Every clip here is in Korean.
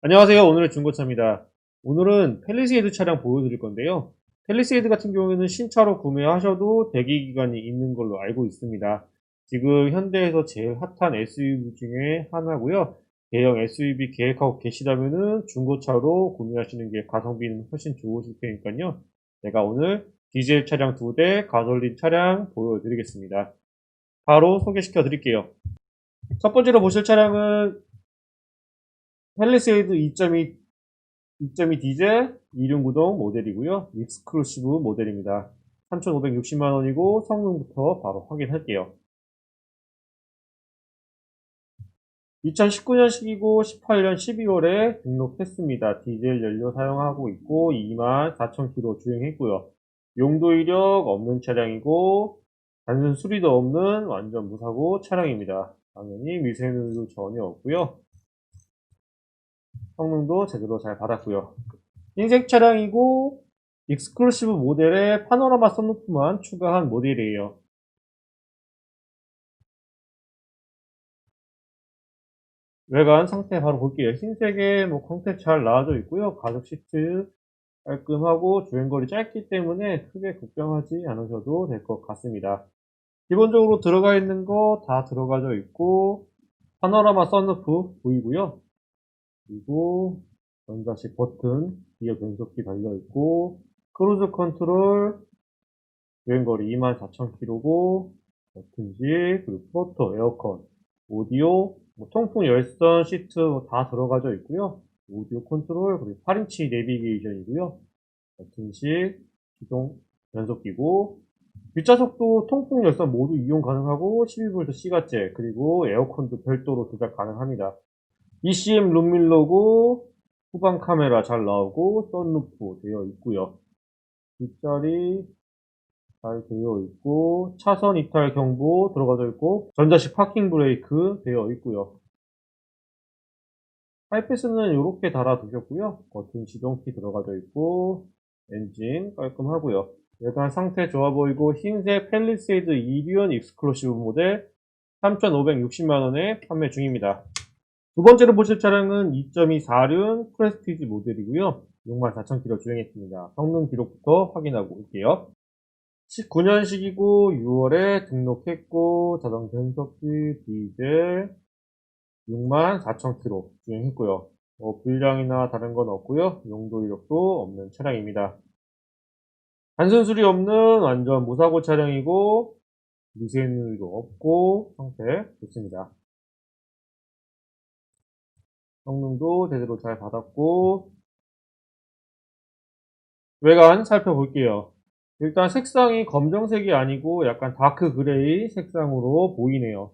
안녕하세요. 오늘의 중고차입니다. 오늘은 펠리세이드 차량 보여드릴 건데요. 펠리세이드 같은 경우에는 신차로 구매하셔도 대기 기간이 있는 걸로 알고 있습니다. 지금 현대에서 제일 핫한 SUV 중에 하나고요. 대형 SUV 계획하고 계시다면은 중고차로 구매하시는 게 가성비는 훨씬 좋으실 테니까요. 제가 오늘 디젤 차량 두 대, 가솔린 차량 보여드리겠습니다. 바로 소개시켜 드릴게요. 첫 번째로 보실 차량은 펠리세이드 2.2 2.2 디젤 2륜구동 모델이고요. 익스클루시브 모델입니다. 3,560만원이고 성능부터 바로 확인할게요. 2019년식이고 18년 12월에 등록했습니다. 디젤 연료 사용하고 있고 24,000km 주행했고요. 용도 이력 없는 차량이고 단순 수리도 없는 완전 무사고 차량입니다. 당연히 미세누리도 전혀 없고요. 성능도 제대로 잘 받았고요. 흰색 차량이고 익스클루시브 모델에 파노라마 선루프만 추가한 모델이에요. 외관 상태 바로 볼게요. 흰색에 뭐 광택 잘 나와져 있고요. 가죽 시트 깔끔하고 주행거리 짧기 때문에 크게 걱정하지 않으셔도 될 것 같습니다. 기본적으로 들어가 있는 거 다 들어가져 있고 파노라마 선루프 보이고요. 그리고 전자식 버튼, 기어 변속기 달려있고, 크루즈 컨트롤, 주행거리 24,000km고, 버튼식, 그리고 포토, 에어컨, 오디오, 뭐 통풍 열선, 시트 뭐다 들어가져 있고요. 오디오 컨트롤, 그리고 8인치 내비게이션이고요. 버튼식, 기동 변속기고, 뒷좌석도 통풍 열선 모두 이용 가능하고 12V C가째 그리고 에어컨도 별도로 조작 가능합니다. ECM 룸밀러고 후방 카메라 잘 나오고 썬루프 되어 있고요. 뒷자리 잘 되어 있고 차선 이탈 경보 들어가져 있고 전자식 파킹 브레이크 되어 있고요. 하이패스는 이렇게 달아 두셨고요. 버튼 시동키 들어가져 있고 엔진 깔끔하고요. 외관 상태 좋아 보이고 흰색 펠리세이드 2륜 익스클루시브 모델 3,560만원에 판매 중입니다. 두 번째로 보실 차량은 2.2 4륜 프레스티지 모델이고요. 64,000km 주행했습니다. 성능 기록부터 확인하고 올게요. 19년식이고 6월에 등록했고 자동 변속기 디젤 64,000km 주행했고요. 뭐 불량이나 다른 건 없고요. 용도 이력도 없는 차량입니다. 단순 수리 없는 완전 무사고 차량이고 미세누리도 없고 상태 좋습니다. 성능도 제대로 잘 받았고 외관 살펴볼게요. 일단 색상이 검정색이 아니고 약간 다크 그레이 색상으로 보이네요.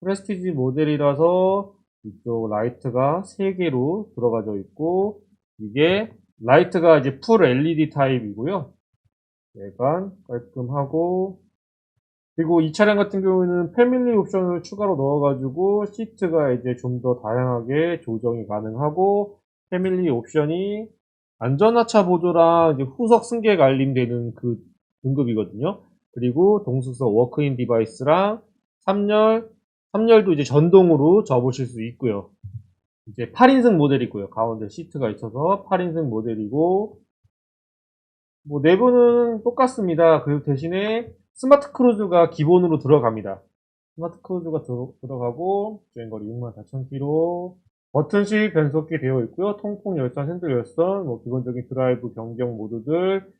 프레스티지 모델이라서 이쪽 라이트가 3개로 들어가져 있고 이게 라이트가 이제 풀 LED 타입이고요. 외관 깔끔하고 그리고 이 차량 같은 경우에는 패밀리 옵션을 추가로 넣어가지고 시트가 이제 좀 더 다양하게 조정이 가능하고 패밀리 옵션이 안전하차 보조랑 후석 승객 알림되는 그 등급이거든요. 그리고 동수석 워크인 디바이스랑 3열, 3열도 이제 전동으로 접으실 수 있고요. 이제 8인승 모델이고요. 가운데 시트가 있어서 8인승 모델이고 뭐 내부는 똑같습니다. 그리고 대신에 스마트 크루즈가 기본으로 들어갑니다. 스마트 크루즈가 들어, 들어 가고 주행거리 64,000km 버튼식 변속기 되어 있고요. 통풍 열선, 핸들 열선, 뭐 기본적인 드라이브 변경 모드들,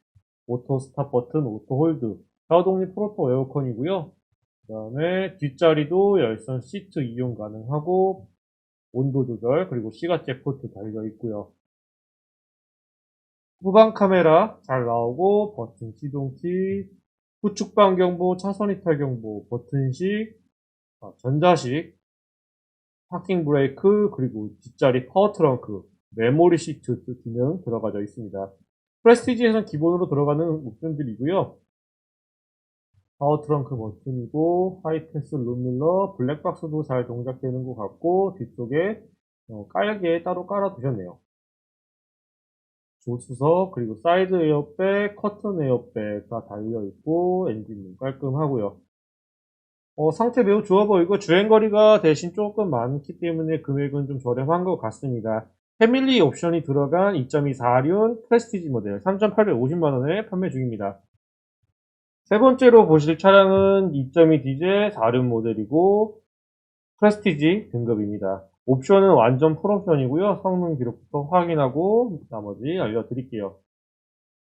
오토 스탑 버튼, 오토 홀드, 자동리 프로토 에어컨이고요. 그 다음에 뒷자리도 열선 시트 이용 가능하고 온도 조절 그리고 시가제 포트 달려 있고요. 후방 카메라 잘 나오고 버튼 시동키 후측방 경보, 차선 이탈 경보, 버튼식, 아, 전자식, 파킹 브레이크, 그리고 뒷자리 파워 트렁크, 메모리 시트 기능 들어가져 있습니다. 프레스티지에선 기본으로 들어가는 옵션들이고요. 파워 트렁크 버튼이고, 하이패스 룸밀러, 블랙박스도 잘 동작되는 것 같고, 뒤쪽에 어, 깔개 따로 깔아 두셨네요. 조수석, 그리고 사이드 에어백, 커튼 에어백가 달려있고, 엔진은 깔끔하고요. 어, 상태 매우 좋아 보이고, 주행거리가 대신 조금 많기 때문에 금액은 좀 저렴한 것 같습니다. 패밀리 옵션이 들어간 2.2사륜 프레스티지 모델 3,850만원에 판매 중입니다. 세 번째로 보실 차량은 2.2 디젤 4륜 모델이고 프레스티지 등급입니다. 옵션은 완전 풀옵션이고요. 성능 기록부터 확인하고 나머지 알려드릴게요.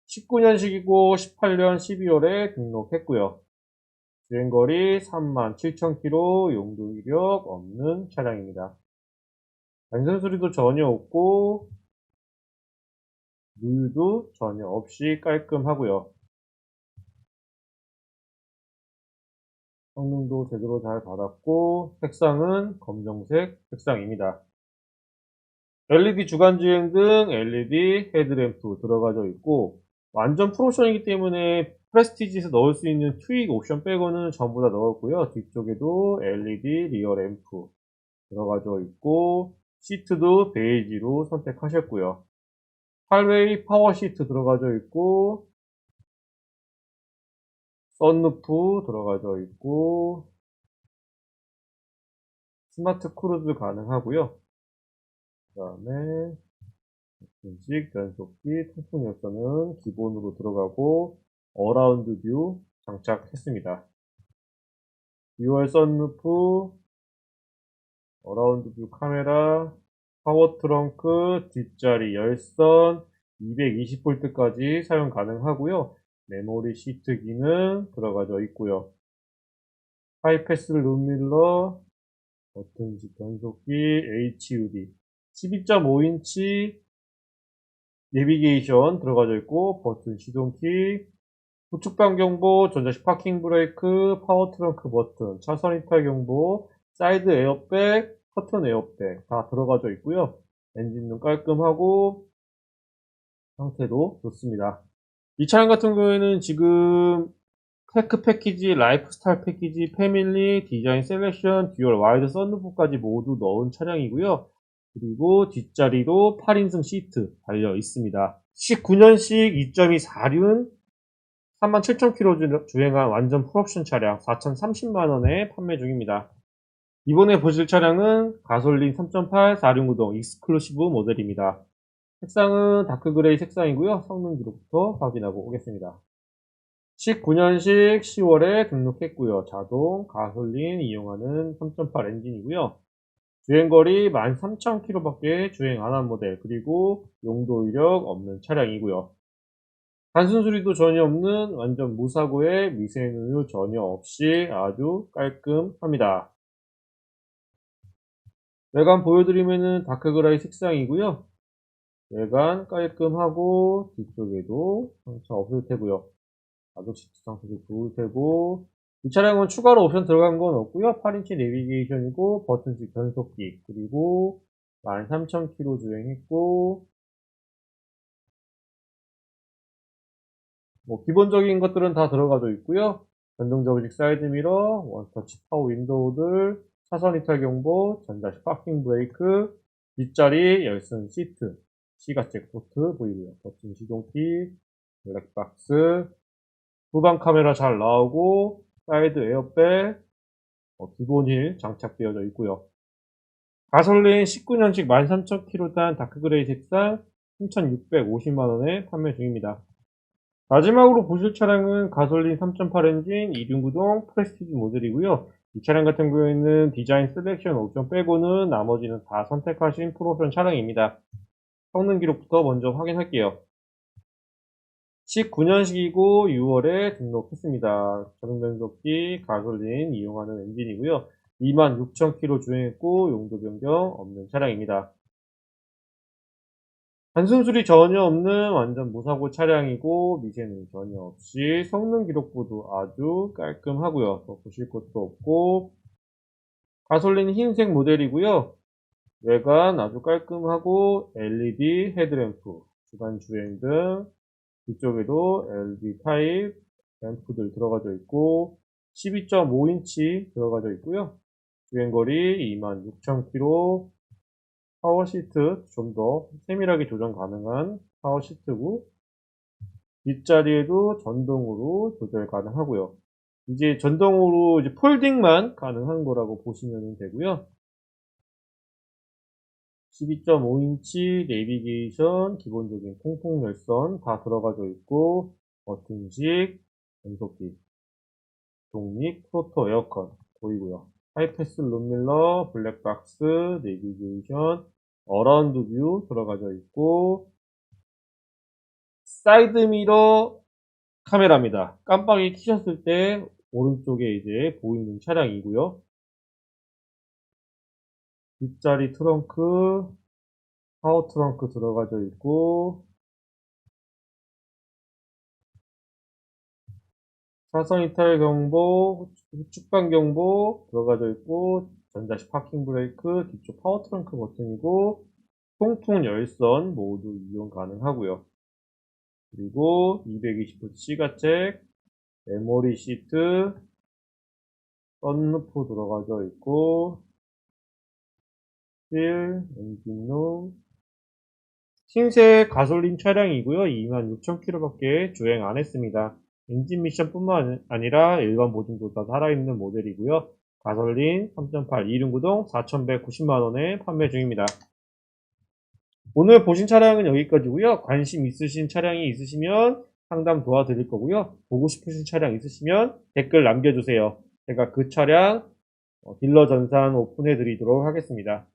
19년식이고 18년 12월에 등록했고요. 주행거리 37,000km, 용도 이력 없는 차량입니다. 단선 소리도 전혀 없고 물도 전혀 없이 깔끔하고요. 성능도 제대로 잘 받았고 색상은 검정색 색상입니다. LED 주간주행 등 LED 헤드램프 들어가져 있고 완전 프로옵션이기 때문에 프레스티지에서 넣을 수 있는 트윅 옵션 빼고는 전부 다 넣었고요. 뒤쪽에도 LED 리어 램프 들어가져 있고 시트도 베이지로 선택하셨고요. 8웨이 파워 시트 들어가져 있고 썬루프 들어가져 있고 스마트 크루즈 가능하고요. 그 다음에 인식 변속기 통풍 열선은 기본으로 들어가고 어라운드 뷰 장착했습니다. 듀얼 썬루프 어라운드 뷰 카메라 파워 트렁크 뒷자리 열선 220V까지 사용 가능하고요. 메모리 시트 기능 들어가져 있고요. 하이패스 룸밀러, 버튼식 변속기, HUD, 12.5인치 내비게이션 들어가져 있고 버튼 시동키, 우측 변경보, 전자식 파킹 브레이크, 파워 트렁크 버튼, 차선 이탈 경보, 사이드 에어백, 커튼 에어백 다 들어가져 있고요. 엔진도 깔끔하고 상태도 좋습니다. 이 차량 같은 경우에는 지금 테크 패키지, 라이프스타일 패키지, 패밀리, 디자인 셀렉션, 듀얼 와이드 썬루프까지 모두 넣은 차량이고요. 그리고 뒷자리도 8인승 시트 달려 있습니다. 19년식 2.2 4륜 37,000km 주행한 완전 풀옵션 차량 4,030만원에 판매 중입니다. 이번에 보실 차량은 가솔린 3.8 4륜 구동 익스클루시브 모델입니다. 색상은 다크 그레이 색상이고요. 성능 기록부터 확인하고 오겠습니다. 19년식 10월에 등록했고요. 자동 가솔린 이용하는 3.8 엔진이고요. 주행거리 13,000km밖에 주행 안 한 모델 그리고 용도 이력 없는 차량이고요. 단순 수리도 전혀 없는 완전 무사고에 미세누유 전혀 없이 아주 깔끔합니다. 외관 보여드리면은 다크그라이 색상이고요. 외관 깔끔하고 뒤쪽에도 상처 없을 테고요. 가죽 시트 상태도 좋을 테고 이 차량은 추가로 옵션 들어간 건 없고요. 8인치 내비게이션이고 버튼식 변속기 그리고 13,000km 주행했고 뭐 기본적인 것들은 다 들어가져 있고요. 전동적식 사이드 미러, 원터치 파워 윈도우들, 차선 이탈 경보, 전자식 파킹 브레이크, 뒷자리 열선 시트, 시가잭 포트 보이고요. 버튼 시동키, 블랙박스, 후방 카메라 잘 나오고 사이드 에어백, 어, 기본 힐 장착되어져 있고요. 가솔린 19년식 13,000km 단 다크그레이 색상 3,650만원에 판매 중입니다. 마지막으로 보실 차량은 가솔린 3.8 엔진 2륜구동 프레스티지 모델이고요. 이 차량 같은 경우에는 디자인 셀렉션 옵션 빼고는 나머지는 다 선택하신 프로옵션 차량입니다. 성능 기록부터 먼저 확인할게요. 19년식이고 6월에 등록했습니다. 자동 변속기, 가솔린 이용하는 엔진이고요. 26,000km 주행했고 용도 변경 없는 차량입니다. 단순 수리 전혀 없는 완전 무사고 차량이고 미세는 전혀 없이 성능 기록부도 아주 깔끔하고요. 더 보실 것도 없고 가솔린 흰색 모델이고요. 외관 아주 깔끔하고 LED 헤드램프, 주간 주행 등 뒤쪽에도 LED 타입 램프들 들어가져 있고 12.5인치 들어가져 있고요. 주행거리 26,000km 파워 시트 좀 더 세밀하게 조정 가능한 파워 시트고 뒷자리에도 전동으로 조절 가능하고요. 이제 전동으로 이제 폴딩만 가능한 거라고 보시면 되고요. 12.5인치 내비게이션, 기본적인 통풍 열선 다 들어가져 있고, 버튼식, 변속기, 독립, 프로토 에어컨 보이고요. 하이패스 룸밀러, 블랙박스, 내비게이션, 어라운드 뷰 들어가져 있고, 사이드 미러 카메라입니다. 깜빡이 키셨을 때 오른쪽에 이제 보이는 차량이고요. 뒷자리 트렁크, 파워 트렁크 들어가져 있고, 차선 이탈 경보, 후측방 경보 들어가져 있고, 전자식 파킹 브레이크, 뒤쪽 파워 트렁크 버튼이고, 통풍 열선 모두 이용 가능하고요. 그리고 220V C가책, 메모리 시트, 썬루프 들어가져 있고, 휠, 엔진룸, 흰색 가솔린 차량이고요. 26,000km밖에 주행 안 했습니다. 엔진 미션뿐만 아니라 일반 보증도 다 살아있는 모델이고요. 가솔린 3.8 이륜구동 4,190만원에 판매 중입니다. 오늘 보신 차량은 여기까지고요. 관심 있으신 차량이 있으시면 상담 도와드릴 거고요. 보고 싶으신 차량 있으시면 댓글 남겨주세요. 제가 그 차량 어, 딜러 전산 오픈해 드리도록 하겠습니다.